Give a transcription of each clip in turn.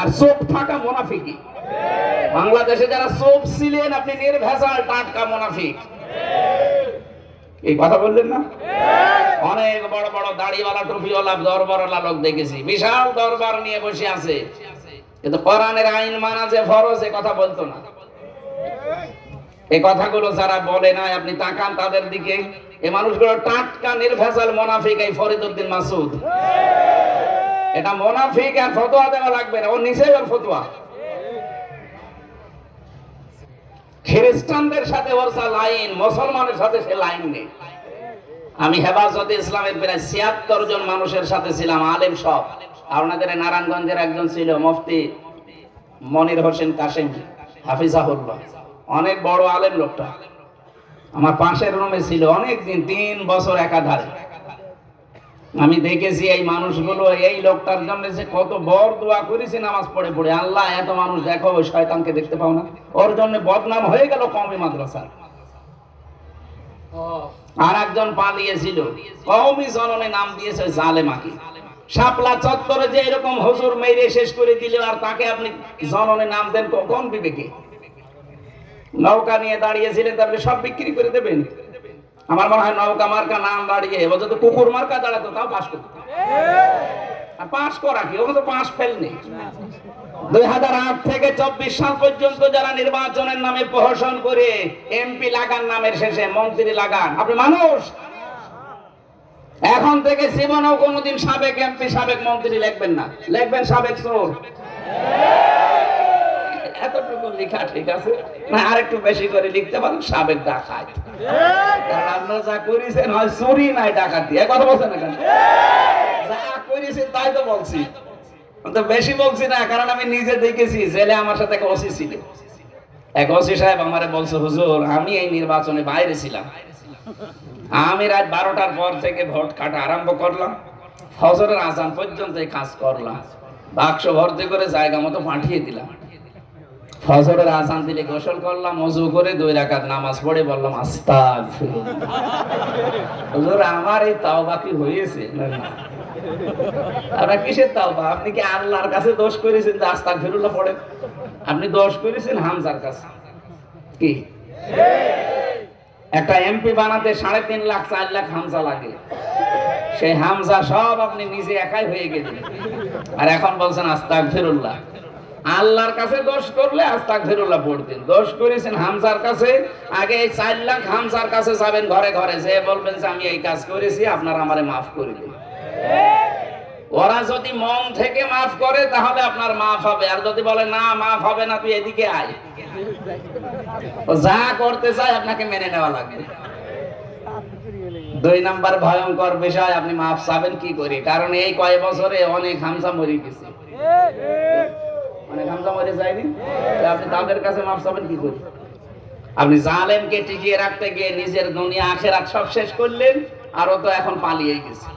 আর চোখ থাকা মোনাফিকি বাংলাদেশে যারা ছিলেন, আপনি নির্ভেজাল টাটকা মোনাফিক। এই কথা বললেন না? অনেক বড় বড় দাড়িওয়ালা, টুপিওয়ালা দেখেছি। বিশাল দরবার নিয়ে বসে আছে। কিন্তু কোরআনের আইন মানা যে ফরজ, এ কথা বলতো না। এই কথাগুলো যারা বলে না আপনি তাকান তাদের দিকে। এই মানুষগুলো টাটকা, নির্ভেজাল মোনাফিক এই ফরিদউদ্দিন মাসুদ। এটা মোনাফিক আর ফতোয়া দেওয়া লাগবে না। ও নিচে ওর ফতোয়া। খ্রিস্টানদের সাথে ওর লাইন, মুসলমানের সাথে সে লাইন নেই। আমি হেফাজতে ইসলামের প্রায় ছিয়াত্তর জন মানুষের সাথে ছিলাম, আলেম সব। আপনাদের নারায়ণগঞ্জের একজন ছিল, মুফতি মনির হোসেন কাসেম হাফিজাহুল্লাহ। অনেক বড় আলেম লোকটা। আমার পাশের রুমে ছিল অনেক দিন তিন বছর একাধারে। আমি দেখেছি এই মানুষগুলো, এই লোকটার জন্য যে কত বড় দোয়া করেছে, নামাজ পড়ে পড়ে। আল্লাহ, এত মানুষ দেখো, ওই শয়তানকে দেখতে পাও না। ওর জন্য বদনাম হয়ে গেল কমই মাদ্রাসার। আর একজন পালিয়েছিল। কওমি জননে নাম দিয়েছে জালেমাকে। শাপলা চত্বরে যে এরকম হুজুর মেরে শেষ করে দিলে, আর তাকে আপনি জননে নাম দেন কোন বিবেকে? নৌকা নিয়ে দাঁড়িয়েছিলেন তারপরে সব বিক্রি করে দেবেন। আমার মনে হয় নৌকা মার্কা নাম দাঁড়িয়ে এবার যদি কুকুর মার্কা দাঁড়াতো, তাও পাস করতো। আর পাস করা কি? ওখানে তো পাস ফেল নেই দুই হাজার আট থেকে চব্বিশ সাল পর্যন্ত যারা নির্বাচনের নামে প্রহসন করে এমপি লাগান নামের শেষে মন্ত্রী লাগান। আপনি মানুষ? এখন থেকে জীবনেও কোনোদিন সাবেক এমপি সাবেক মন্ত্রী লিখবেন না। লিখবেন সাবেক চোর এতটুকু ঠিক আছে? না আরেকটু বেশি করে লিখতে পারেন, সাবেক ডাকাত। কারণ যা করেছেন, হয় চুরি নাই কথা বলছেন না কেন? যা করেছেন তাই তো বলছি। তো বেশি বলছি না, কারণ আমি নিজে দেখেছি, জেলে আমার সাথে এক ওসি ছিল। এক ওসি সাহেব আমারে বলছে, হুজুর, আমি এই নির্বাচনে বাইরে ছিলাম। আমি রাত বারোটার পর থেকে ভোট কাটা আরম্ভ করলাম। ফজরের আজান পর্যন্ত এই কাজ করলাম। বাক্স ভর্তি করে জায়গা মতো পাঠিয়ে দিলাম। ফজরের আজান দিলে গোসল করলাম, অজু করে দুই রাকাত নামাজ পড়ে বললাম আস্তাক আমার এই তাও বাকি হয়েছে। আপনার কিসের তাওবা? আপনি কি আল্লাহর কাছে দোষ করেছেন যে আস্তাক ফিরুল্লাহ পড়েন? আপনি দোষ করেছেন হামজার কাছে। কি? একটা এমপি বানাতে সাড়ে তিন লাখ, চার লাখ হামজা লাগে। সেই হামজা সব আপনি নিজে একাই হয়ে গেলেন। আর এখন বলছেন আস্তাক ফিরুল্লাহ আল্লাহর কাছে দোষ করলে আস্তাক ফিরুল্লাহ পড়তেন দোষ করেছেন হামসার কাছে, আগে এই চার লাখ হামজার কাছে যাবেন ঘরে ঘরে, যে বলবেন যে আমি এই কাজ করেছি, আপনারা আমারে মাফ করে দিন। ওরা যদি মন থেকে মাফ করে, তাহলে আপনার মাফ হবে। আর যদি বলে, না, মাফ হবে না, তুই এদিকে আয়। যা করতে চাই আপনাকে মেনে নেওয়া লাগবে দুই নাম্বার ভয়ঙ্কর বিষয়, আপনি মাফ চাবেন কি করে? কারণ এই কয় বছরে অনেক হামসা মরে গেছে। অনেক হামসা মরে যায়নি? আপনি তাদের কাছে মাফ চাবেন কি করে? আপনি জালেমকে টিকিয়ে রাখতে গিয়ে নিজের দুনিয়া, আখেরাত সব শেষ করলেন তো এখন পালিয়ে গেছে।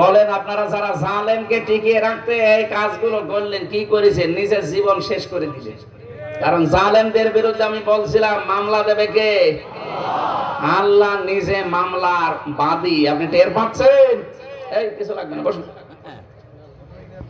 বলেন আপনারা যারা জালেমকে টিকিয়ে রাখতে এই কাজগুলো করলেন, কি করেছেন? নিজের জীবন শেষ করে দিলেন। কারণ জালেমদের বিরুদ্ধে আমি বলছিলাম, মামলা দেবে কে? আল্লাহ নিজে মামলার বাদী। আপনি টের পাচ্ছেন? এই, কিছু লাগবে না, বসুন।